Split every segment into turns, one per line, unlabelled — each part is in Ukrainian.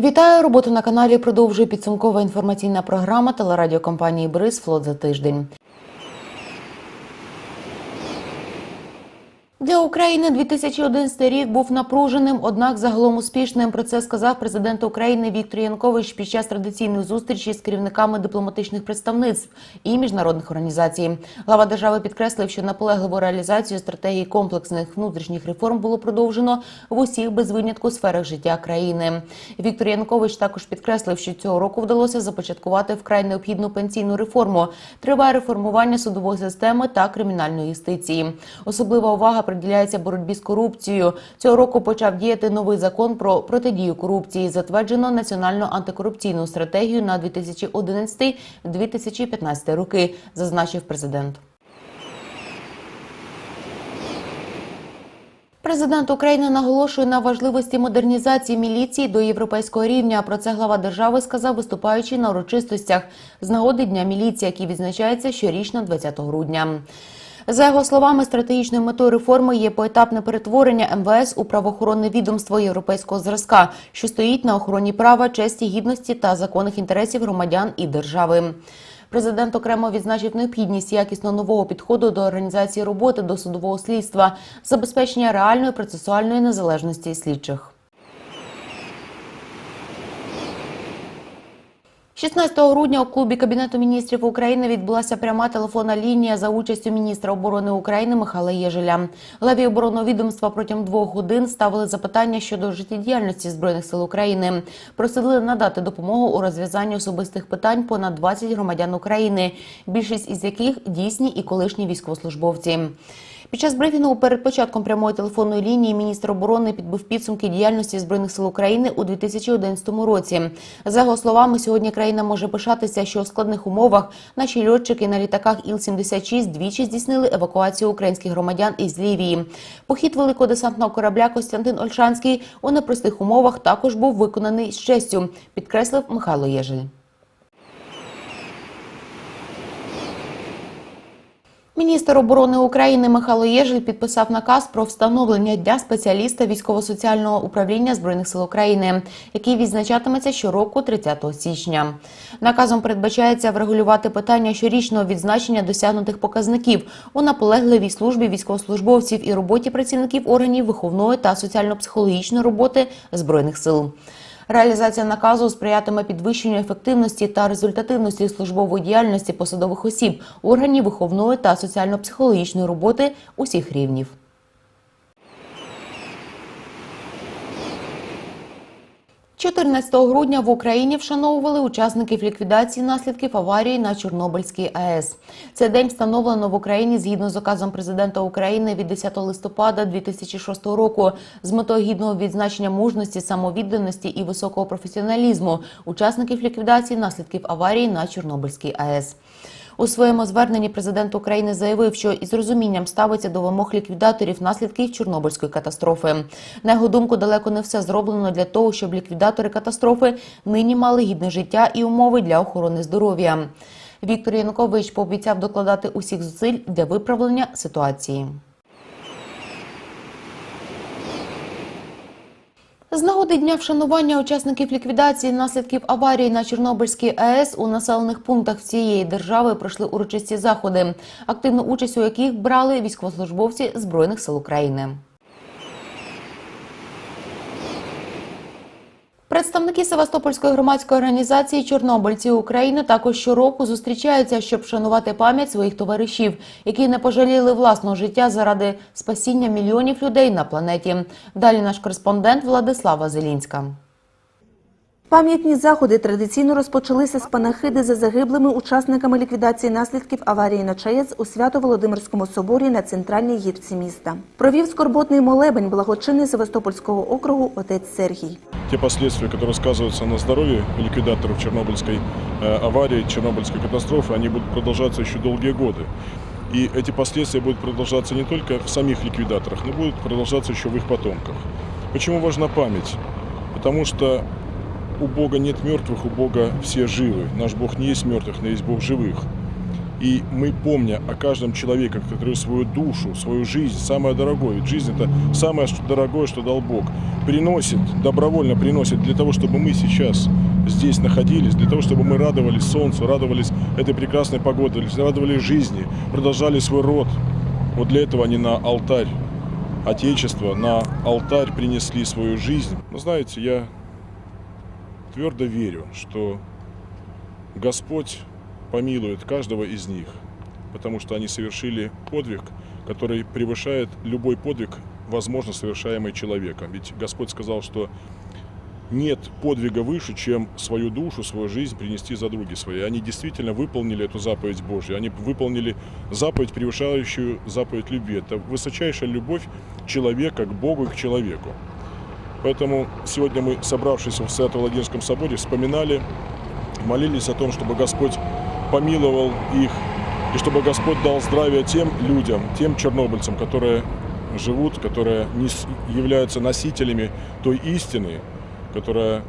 Вітаю! Роботу на каналі продовжує підсумкова інформаційна програма телерадіокомпанії Бриз Флот за тиждень. Для України 2011 рік був напруженим, однак загалом успішним. Про це сказав президент України Віктор Янкович під час традиційної зустрічі з керівниками дипломатичних представництв і міжнародних організацій. Глава держави підкреслив, що наполегливу реалізацію стратегії комплексних внутрішніх реформ було продовжено в усіх без винятку сферах життя країни. Віктор Янкович також підкреслив, що цього року вдалося започаткувати вкрай необхідну пенсійну реформу. Триває реформування судової системи та кримінальної юстиції. Особлива увага приділяється боротьбі з корупцією. Цього року почав діяти новий закон про протидію корупції. Затверджено національну антикорупційну стратегію на 2011-2015 роки, зазначив президент. Президент України наголошує на важливості модернізації міліції до європейського рівня. Про це глава держави сказав, виступаючи на урочистостях з нагоди Дня міліції, який відзначається щорічно 20 грудня. За його словами, стратегічною метою реформи є поетапне перетворення МВС у правоохоронне відомство європейського зразка, що стоїть на охороні права, честі, гідності та законних інтересів громадян і держави. Президент окремо відзначив необхідність якісно нового підходу до організації роботи до судового слідства, забезпечення реальної процесуальної незалежності слідчих. 16 грудня у клубі Кабінету міністрів України відбулася пряма телефонна лінія за участю міністра оборони України Михайла Єжеля. Главі оборонного відомства протягом двох годин ставили запитання щодо життєдіяльності збройних сил України. Просили надати допомогу у розв'язанні особистих питань понад 20 громадян України, більшість із яких дійсні і колишні військовослужбовці. Під час брифінгу перед початком прямої телефонної лінії міністр оборони підбив підсумки діяльності збройних сил України у 2011 році. За його словами, сьогодні країна може пишатися, що у складних умовах наші льотчики на літаках Іл-76 двічі здійснили евакуацію українських громадян із Лівії. Похід великого десантного корабля Костянтин Ольшанський у непростих умовах також був виконаний з честю, підкреслив Михайло Єжель. Міністр оборони України Михайло Єжель підписав наказ про встановлення дня спеціаліста військово-соціального управління збройних сил України, який відзначатиметься щороку 30 січня. Наказом передбачається врегулювати питання щорічного відзначення досягнутих показників у наполегливій службі військовослужбовців і роботі працівників органів виховної та соціально-психологічної роботи збройних сил. Реалізація наказу сприятиме підвищенню ефективності та результативності службової діяльності посадових осіб, органів виховної та соціально-психологічної роботи усіх рівнів. – 14 грудня в Україні вшановували учасників ліквідації наслідків аварії на Чорнобильській АЕС. Цей день встановлено в Україні згідно з указом президента України від 10 листопада 2006 року з метою гідного відзначення мужності, самовідданості і високого професіоналізму учасників ліквідації наслідків аварії на Чорнобильській АЕС. У своєму зверненні президент України заявив, що із розумінням ставиться до вимог ліквідаторів наслідків Чорнобильської катастрофи. На його думку, далеко не все зроблено для того, щоб ліквідатори катастрофи нині мали гідне життя і умови для охорони здоров'я. Віктор Янукович пообіцяв докладати усіх зусиль для виправлення ситуації. З нагоди дня вшанування учасників ліквідації наслідків аварії на Чорнобильській АЕС у населених пунктах всієї держави пройшли урочисті заходи, активну участь у яких брали військовослужбовці збройних сил України. Представники Севастопольської громадської організації Чорнобильці України також щороку зустрічаються, щоб вшанувати пам'ять своїх товаришів, які не пожаліли власного життя заради спасіння мільйонів людей на планеті. Далі наш кореспондент Владислава Зелінська.
Пам'ятні заходи традиційно розпочалися з панахиди за загиблими учасниками ліквідації наслідків аварії на ЧАЕС у Свято-Володимирському соборі на центральній гірці міста. Провів скорботний молебень благочинний Севастопольського округу отець Сергій.
те последствия, которые сказываются на здоровье ликвидаторов Чернобыльской э, аварии, Чернобыльской катастрофы, они будут продолжаться еще долгие годы. И эти последствия будут продолжаться не только в самих ликвидаторах, но будут продолжаться еще в их потомках. Почему важна память? Потому что У Бога нет мертвых, у Бога все живы. Наш Бог не есть мертвых, но есть Бог живых. И мы, помня о каждом человеке, который свою душу, свою жизнь, самое дорогое, ведь жизнь это самое дорогое, что дал Бог, приносит, добровольно приносит для того, чтобы мы сейчас здесь находились, для того, чтобы мы радовались солнцу, радовались этой прекрасной погоде, радовались жизни, продолжали свой род. Вот для этого они на алтарь Отечества, на алтарь принесли свою жизнь. Но знаете, я твердо верю, что Господь помилует каждого из них, потому что они совершили подвиг, который превышает любой подвиг, возможно, совершаемый человеком. Ведь Господь сказал, что нет подвига выше, чем свою душу, свою жизнь принести за други свои. Они действительно выполнили эту заповедь Божью. Они выполнили заповедь, превышающую заповедь любви. Это высочайшая любовь человека к Богу и к человеку. Поэтому сегодня мы, собравшись в Свято-Владимирском соборе, вспоминали, молились о том, чтобы Господь помиловал их, и чтобы Господь дал здравие тем людям, тем чернобыльцам, которые живут, которые нес- являются носителями той истины, которая,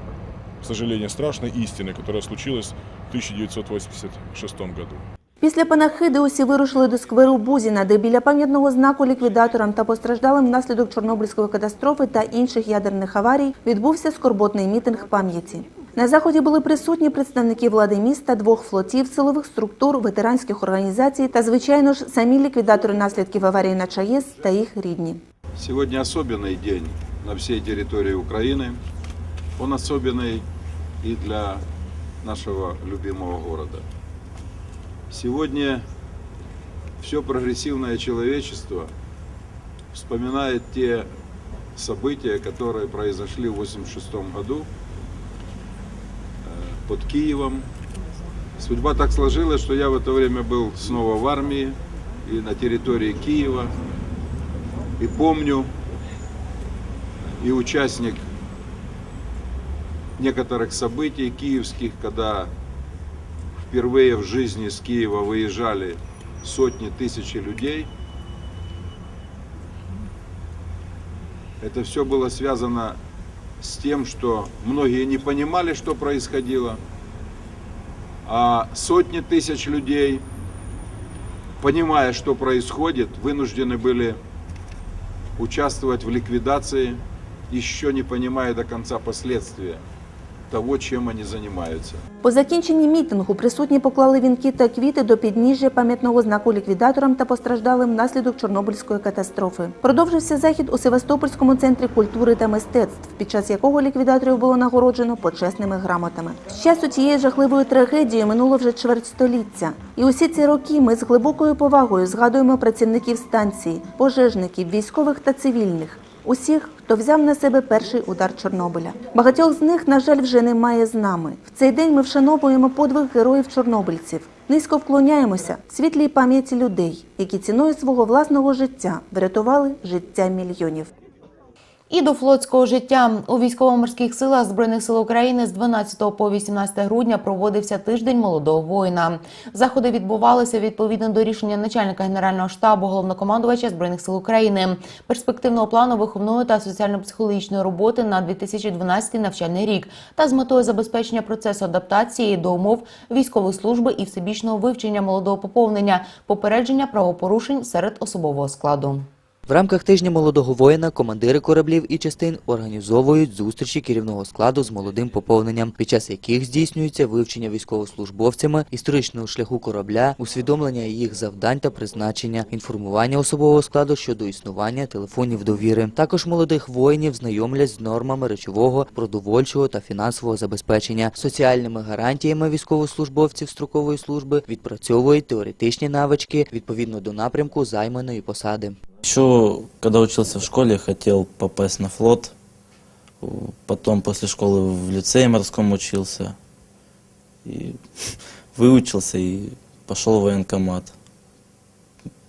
к сожалению, страшной истины, которая случилась в 1986 году.
Після панахиди усі вирушили до скверу Бузіна, де біля пам'ятного знаку ліквідаторам та постраждалим внаслідок Чорнобильської катастрофи та інших ядерних аварій відбувся скорботний мітинг пам'яті. На заході були присутні представники влади міста, двох флотів, силових структур, ветеранських організацій та, звичайно ж, самі ліквідатори наслідків аварії на ЧАЕС та їх рідні.
Сегодня особенный день на всей территории Украины. Он особенный и для нашего любимого города. Сегодня все прогрессивное человечество вспоминает те события, которые произошли в 1986 году э, под Киевом. Судьба так сложилась, что я в это время был снова в армии и на территории Киева. И помню, и участник некоторых событий киевских, когда впервые в жизни с Киева выезжали сотни тысяч людей. Это все было связано с тем, что многие не понимали, что происходило, а сотни тысяч людей, понимая, что происходит, вынуждены были участвовать в ликвидации, еще не понимая до конца последствия того, чем они занимаются.
По закінченні мітингу присутні поклали вінки та квіти до підніжжя пам'ятного знаку ліквідаторам та постраждалим внаслідок Чорнобильської катастрофи. Продовжився захід у Севастопольському центрі культури та мистецтв, під час якого ліквідаторів було нагороджено почесними грамотами. З часу цієї жахливої трагедії минуло вже чверть століття. І усі ці роки ми з глибокою повагою згадуємо працівників станції, пожежників, військових та цивільних. Усіх, хто взяв на себе перший удар Чорнобиля. Багатьох з них, на жаль, вже немає з нами. В цей день ми вшановуємо подвиг героїв чорнобильців. Низько вклоняємося світлій пам'яті людей, які ціною свого власного життя врятували життя мільйонів.
І до флотського життя у військово-морських силах збройних сил України з 12 по 18 грудня проводився тиждень молодого воїна. Заходи відбувалися відповідно до рішення начальника генерального штабу головнокомандувача збройних сил України, перспективного плану виховної та соціально-психологічної роботи на 2012 навчальний рік та з метою забезпечення процесу адаптації до умов військової служби і всебічного вивчення молодого поповнення, попередження правопорушень серед особового складу.
В рамках тижня молодого воїна командири кораблів і частин організовують зустрічі керівного складу з молодим поповненням, під час яких здійснюється вивчення військовослужбовцями історичного шляху корабля, усвідомлення їх завдань та призначення, інформування особового складу щодо існування телефонів довіри. Також молодих воїнів знайомлять з нормами речового, продовольчого та фінансового забезпечення, соціальними гарантіями військовослужбовців строкової служби, відпрацьовують теоретичні навички відповідно до напрямку займаної посади.
Еще, когда учился в школе, хотел попасть на флот. Потом после школы в лицее морском учился. И выучился и пошел в военкомат.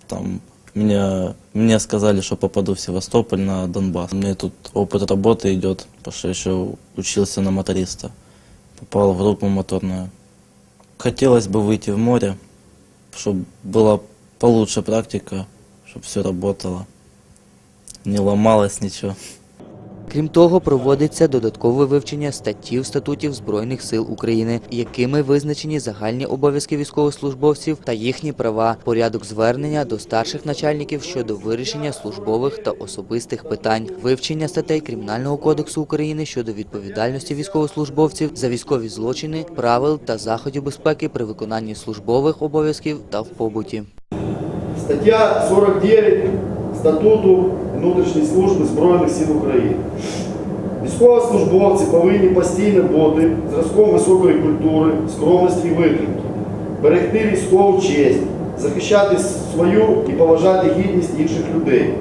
Там меня, мне сказали, что попаду в Севастополь на Донбасс. У меня тут опыт работы идет, потому что еще учился на моториста. Попал в группу моторную. Хотелось бы выйти в море, чтобы была получше практика, чтобы все работало, не ломалось ничего.
Крім того, проводиться додаткове вивчення статтів статутів Збройних сил України, якими визначені загальні обов'язки військовослужбовців та їхні права, порядок звернення до старших начальників щодо вирішення службових та особистих питань, вивчення статей Кримінального кодексу України щодо відповідальності військовослужбовців за військові злочини, правил та заходів безпеки при виконанні службових обов'язків та в побуті.
Стаття 49 статуту внутрішньої служби Збройних сил України. Військовослужбовці повинні постійно бути зразком високої культури, скромності і витримки, берегти військову честь, захищати свою і поважати гідність інших людей.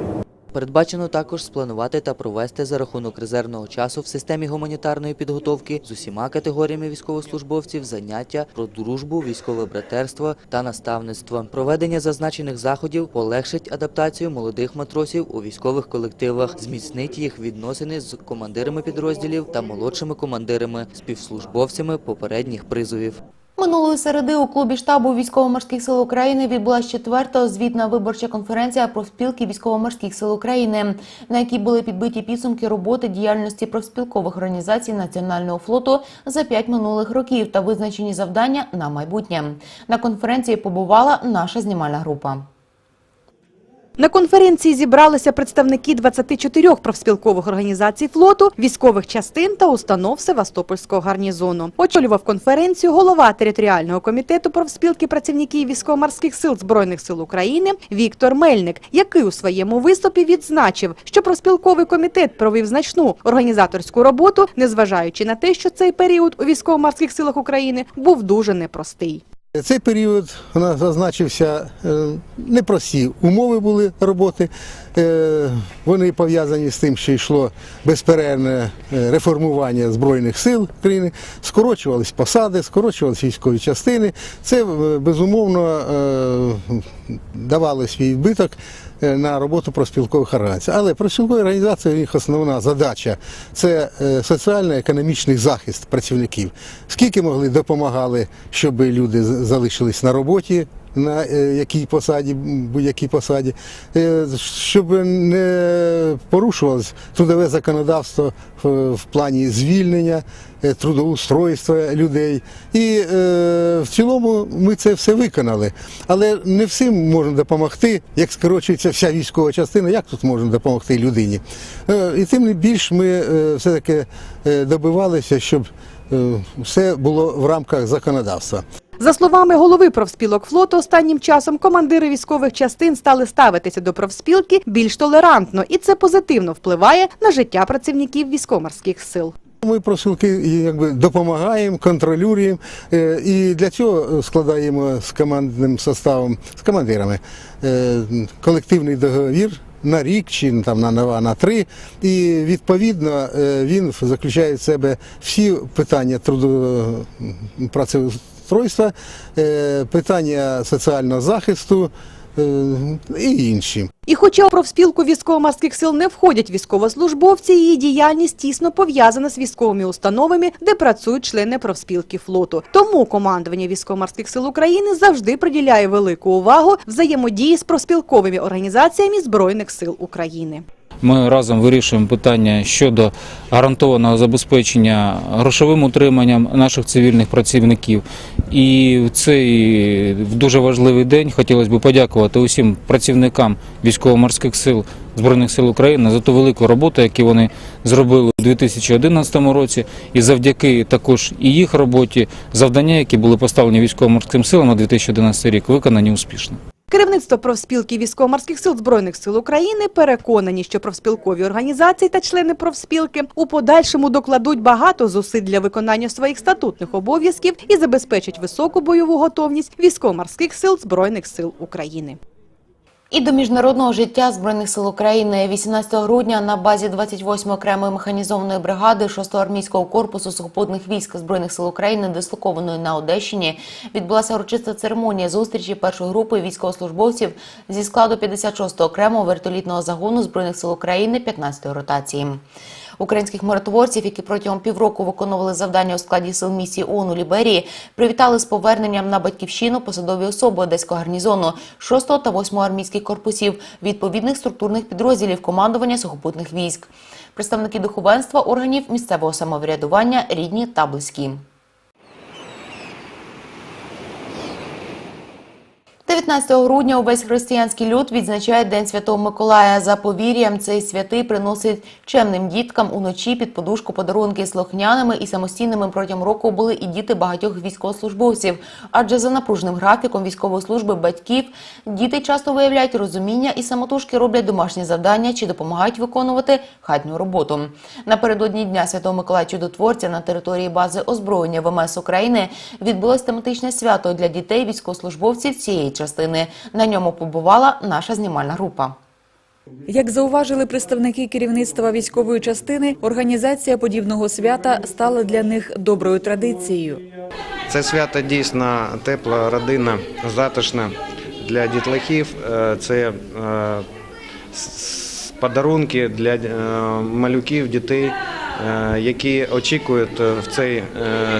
Передбачено також спланувати та провести за рахунок резервного часу в системі гуманітарної підготовки з усіма категоріями військовослужбовців заняття про дружбу, військове братерство та наставництво. Проведення зазначених заходів полегшить адаптацію молодих матросів у військових колективах, зміцнить їх відносини з командирами підрозділів та молодшими командирами, співслужбовцями попередніх призовів.
Минулої середи у клубі штабу військово-морських сил України відбулася четверта звітна виборча конференція профспілки військово-морських сил України, на якій були підбиті підсумки роботи діяльності профспілкових організацій Національного флоту за п'ять минулих років та визначені завдання на майбутнє. На конференції побувала наша знімальна група.
На конференції зібралися представники 24 профспілкових організацій флоту, військових частин та установ Севастопольського гарнізону. Очолював конференцію голова територіального комітету профспілки працівників військово-морських сил Збройних сил України Віктор Мельник, який у своєму виступі відзначив, що профспілковий комітет провів значну організаторську роботу, незважаючи на те, що цей період у військово-морських силах України був дуже непростий.
Цей період у нас зазначився е, непрості умови були роботи. Е, Вони пов'язані з тим, що йшло безперервне е, реформування Збройних сил України, скорочувались посади, скорочувалися військові частини. Це безумовно давало свій відбиток на роботу профспілкових організацій. Але профспілкові організації, їх основна задача це е, соціально-економічний захист працівників. Скільки могли допомагали, щоб люди залишились на роботі. На е, якій посаді, будь-якій посаді, е, щоб не порушувалось трудове законодавство в, плані звільнення, е, трудоустройства людей. І в цілому ми це все виконали. Але не всім можна допомогти, як скорочується вся військова частина, як тут можна допомогти людині. І тим не більш ми все-таки добивалися, щоб все було в рамках законодавства.
За словами голови профспілок флоту, останнім часом командири військових частин стали ставитися до профспілки більш толерантно, і це позитивно впливає на життя працівників військово-морських сил.
Ми профспілки якби допомагаємо, контролюємо е, і для цього складаємо з командним составом, з командирами е, колективний договір. На рік чи там на два, на три, і відповідно е, він заключає в себе всі питання трудопрацеустройства, е, питання соціального захисту е, і інші.
І хоча у профспілку військово-морських сил не входять військовослужбовці, її діяльність тісно пов'язана з військовими установами, де працюють члени профспілки флоту. Тому командування військово-морських сил України завжди приділяє велику увагу взаємодії з профспілковими організаціями Збройних сил України.
Ми разом вирішуємо питання щодо гарантованого забезпечення грошовим утриманням наших цивільних працівників. І в цей дуже важливий день хотілося б подякувати усім працівникам військово-морських сил Збройних сил України за ту велику роботу, яку вони зробили у 2011 році, і завдяки також і їх роботі завдання, які були поставлені військово-морським силам на 2011 рік, виконані успішно.
Керівництво профспілки військово-морських сил Збройних сил України переконані, що профспілкові організації та члени профспілки у подальшому докладуть багато зусиль для виконання своїх статутних обов'язків і забезпечать високу бойову готовність військово-морських сил Збройних сил України.
І до міжнародного життя Збройних сил України 18 грудня на базі 28 окремої механізованої бригади 6-го армійського корпусу сухопутних військ Збройних сил України, дислокованої на Одещині, відбулася урочиста церемонія зустрічі першої групи військовослужбовців зі складу 56-го окремого вертолітного загону Збройних сил України 15-ї ротації. Українських миротворців, які протягом півроку виконували завдання у складі сил місії ООН у Ліберії, привітали з поверненням на батьківщину посадові особи Одеського гарнізону 6 та 8 армійських корпусів відповідних структурних підрозділів командування сухопутних військ. Представники духовенства органів місцевого самоврядування рідні та близькі. 19 грудня увесь християнський люд відзначає День Святого Миколая. За повір'ям, цей святий приносить чемним діткам уночі під подушку подарунки слухняними і самостійними протягом року були і діти багатьох військовослужбовців. Адже за напруженим графіком військової служби батьків діти часто виявляють розуміння і самотужки роблять домашні завдання чи допомагають виконувати хатню роботу. Напередодні Дня Святого Миколая Чудотворця на території бази озброєння ВМС України відбулось тематичне свято для дітей військовослужбовців цієї частини. На ньому побувала наша знімальна група.
Як зауважили представники керівництва військової частини, організація подібного свята стала для них доброю традицією.
Це свято дійсно тепла, родинна, затишна для дітлахів. Е, Це е, подарунки для е, малюків, дітей, які очікують в цей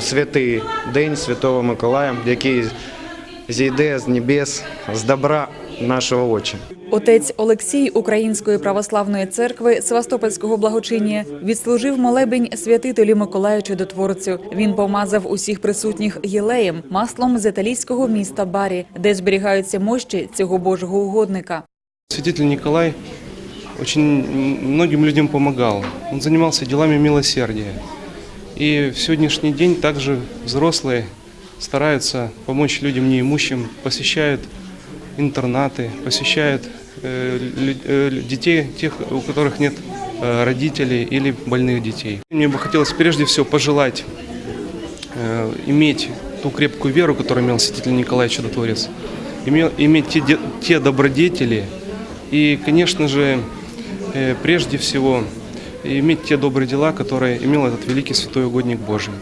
святий день Святого Миколая, який зійде з небес, з добра наші очі.
Отець Олексій Української православної церкви Севастопольського благочиння відслужив молебень святителю Миколаю Чудотворцю. Він помазав усіх присутніх єлеєм, маслом з італійського міста Барі, де зберігаються мощі цього божого угодника.
Святитель Николай очень многим людям помогал. Он занимался делами милосердия. И в сегодняшний день также взрослые стараются помочь людям неимущим, посещают интернаты, посещают э, э, детей, тех, у которых нет э, родителей или больных детей. Мне бы хотелось прежде всего пожелать иметь ту крепкую веру, которую имел святитель Николай Чудотворец, имел, иметь те, те добродетели и, конечно же, прежде всего, иметь те добрые дела, которые имел этот великий святой угодник Божий.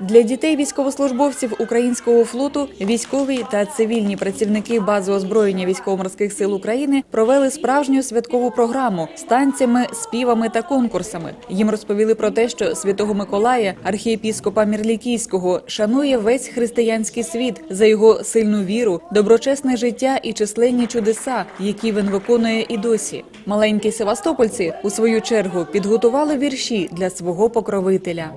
Для дітей військовослужбовців українського флоту військові та цивільні працівники бази озброєння військово-морських сил України провели справжню святкову програму з танцями, співами та конкурсами. Їм розповіли про те, що святого Миколая, архієпіскопа Мірлікійського, шанує весь християнський світ за його сильну віру, доброчесне життя і численні чудеса, які він виконує і досі. Маленькі севастопольці у свою чергу підготували вірші для свого покровителя.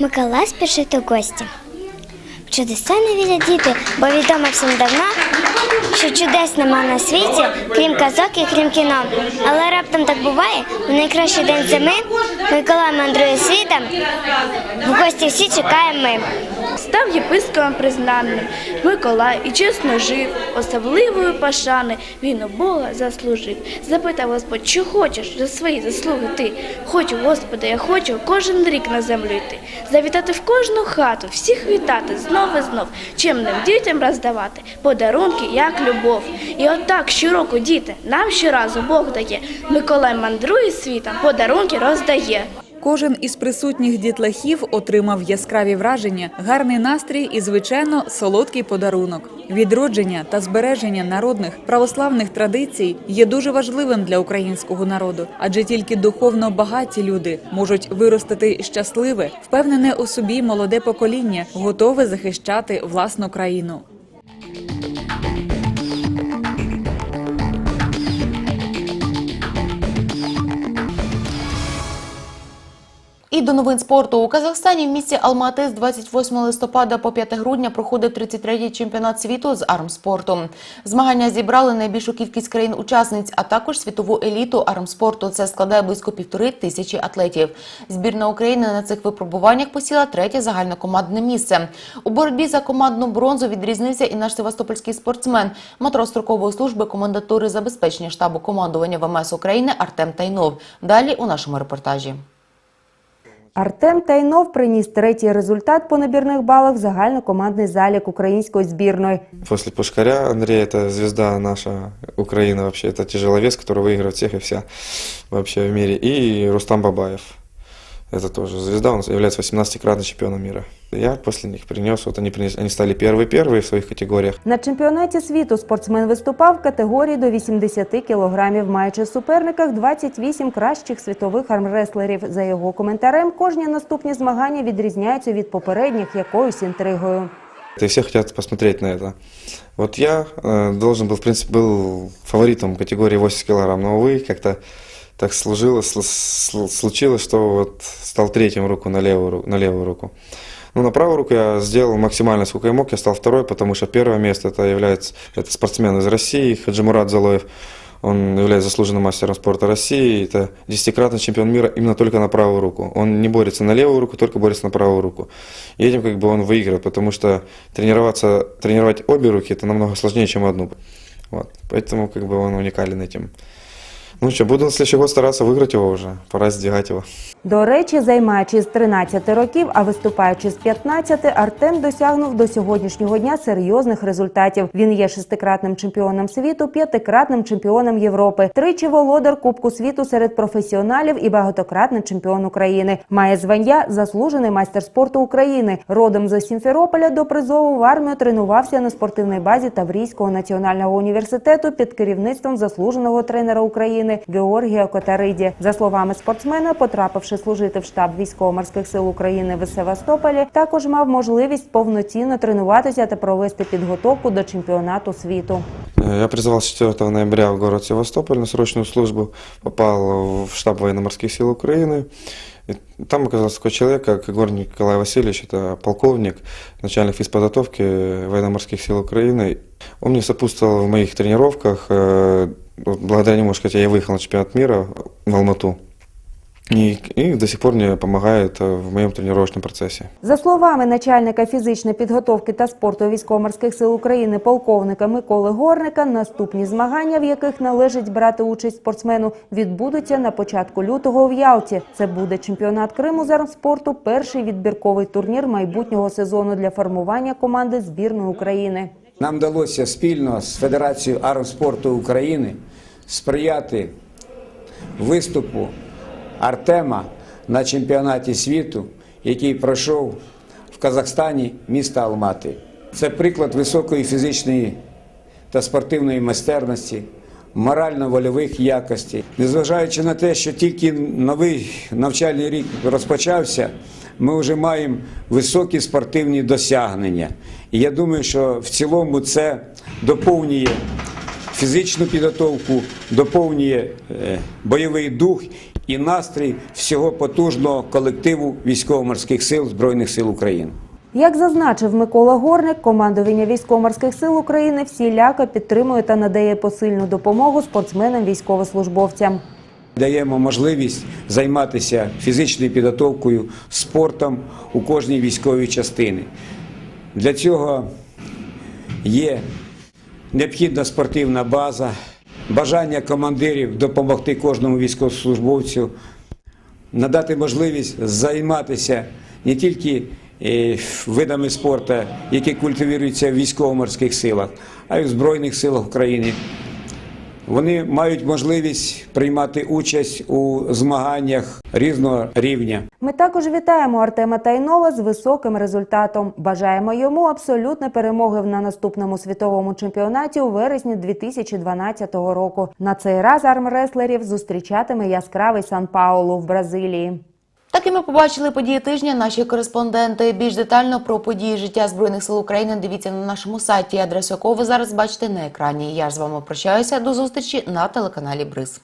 Миколай спішить у гості. Чудеса не вірять діти, бо відомо всім давно, що чудес нема на світі, крім казок і крім кіно. Але раптом так буває, у найкращий день зими Миколай мандрує світом, в гості всі чекаємо ми.
Став єпископом признаним, Миколай і чесно жив, особливої пошани він у Бога заслужив. Запитав Господь, що хочеш за свої заслуги ти? Хочу, Господи, я хочу кожен рік на землю йти, завітати в кожну хату, всіх вітати, знов і знов, чемним дітям роздавати подарунки, як любов. І отак щороку діти нам щоразу Бог дає. Миколай мандрує світом, подарунки роздає.
Кожен із присутніх дітлахів отримав яскраві враження, гарний настрій і, звичайно, солодкий подарунок. Відродження та збереження народних православних традицій є дуже важливим для українського народу, адже тільки духовно багаті люди можуть виростити щасливе, впевнене у собі молоде покоління, готове захищати власну країну.
До новин спорту у Казахстані в місті Алмати з 28 листопада по 5 грудня проходить 33-й чемпіонат світу з армспорту. Змагання зібрали найбільшу кількість країн-учасниць, а також світову еліту армспорту. Це складає близько півтори тисячі атлетів. Збірна України на цих випробуваннях посіла третє загальнокомандне місце. У боротьбі за командну бронзу відрізнився і наш севастопольський спортсмен, матрос строкової служби комендатури забезпечення штабу командування ВМС України Артем Тайнов. Далі у нашому репортажі.
Артем Тайнов приніс третій результат по набірних балах в загальнокомандний залік української збірної.
После Пушкаря Андрей это звезда наша Украины вообще, это тяжеловес, который выигрывает всех и вся вообще в мире. И Рустам Бабаев. это тоже звезда, он является 18-кратным чемпионом мира. Я после них принес, вот они, принес, они стали первые-первые в своих категориях.
На чемпіонаті світу спортсмен виступав в категорії до 80 кілограмів, маючи в суперниках 28 кращих світових армреслерів. За його коментарем, кожні наступні змагання відрізняються від попередніх якоюсь інтригою.
И все хотят посмотреть на это. Вот я э, должен был, в принципе, был фаворитом категории 80 килограмм, но, увы, как-то так сложилось, сл- сл- случилось, что вот стал третьим руку на левую, на левую руку. Ну, на правую руку я сделал максимально, сколько я мог, я стал второй, потому что первое место это является это спортсмен из России, Хаджимурат Залоев. Он является заслуженным мастером спорта России. Это десятикратный чемпион мира именно только на правую руку. Он не борется на левую руку, только борется на правую руку. И этим как бы он выигрывает, потому что тренироваться, тренировать обе руки это намного сложнее, чем одну. Вот. Поэтому как бы он уникален этим. Ну что, буду на следующий стараться выиграть его уже. Пора сдвигать его.
До речі, займаючи з 13 років, а виступаючи з 15, Артем досягнув до сьогоднішнього дня серйозних результатів. Він є шестикратним чемпіоном світу, п'ятикратним чемпіоном Європи, тричі володар Кубку світу серед професіоналів і багатократний чемпіон України. Має звання заслужений майстер спорту України. Родом з Сімферополя до призову в армію тренувався на спортивній базі Таврійського національного університету під керівництвом заслуженого тренера України Георгія Котариді. За словами спортсмена, потрапивши служити в штаб військово-морських сил України в Севастополі, також мав можливість повноцінно тренуватися та провести підготовку до чемпіонату світу.
Э, Я призывал 4 ноября в город Севастополь на срочную службу, попал в штаб военно-морских сил Украины. И там оказался такой человек, как Егор Николай Васильевич, это полковник, начальник физподготовки военно-морских сил Украины. Он мне сопутствовал в моих тренировках. э, вот Благодаря нему, можно сказать, я выехал на чемпионат мира в Алмату. И, и до сих пор мне помогает э, в моем тренировочном процессе.
За словами начальника фізичної підготовки та спорту військово-морських сил України полковника Миколи Горника, наступні змагання, в яких належить брати участь спортсмену, відбудуться на початку лютого в Ялті. Це буде чемпіонат Криму з армспорту, перший відбірковий турнір майбутнього сезону для формування команди збірної України.
Нам вдалося спільно з Федерацією армспорту України сприяти виступу Артема на чемпіонаті світу, який пройшов в Казахстані міста Алмати. Це приклад високої фізичної та спортивної майстерності, морально-вольових якостей. Незважаючи на те, що тільки новий навчальний рік розпочався, ми вже маємо високі спортивні досягнення. І я думаю, що в цілому це доповнює фізичну підготовку, доповнює е, бойовий дух і настрій всього потужного колективу військово-морських сил Збройних сил України.
Як зазначив Микола Горник, командування військово-морських сил України всіляко підтримує та надає посильну допомогу спортсменам військовослужбовцям.
Даємо можливість займатися фізичною підготовкою, спортом у кожній військовій частині. Для цього є необхідна спортивна база, бажання командирів допомогти кожному військовослужбовцю, надати можливість займатися не тільки е, видами спорту, які культивуються в військово-морських силах, а й в Збройних силах України. Вони мають можливість приймати участь у змаганнях різного рівня.
Ми також вітаємо Артема Тайнова з високим результатом. Бажаємо йому абсолютної перемоги на наступному світовому чемпіонаті у вересні 2012 року. На цей раз армреслерів зустрічатиме яскравий Сан-Паулу в Бразилії.
Так і ми побачили події тижня. Наші кореспонденти більш детально про події життя збройних сил України. Дивіться на нашому сайті, адресу якого ви зараз бачите на екрані. Я ж з вами прощаюся. До зустрічі на телеканалі Бриз.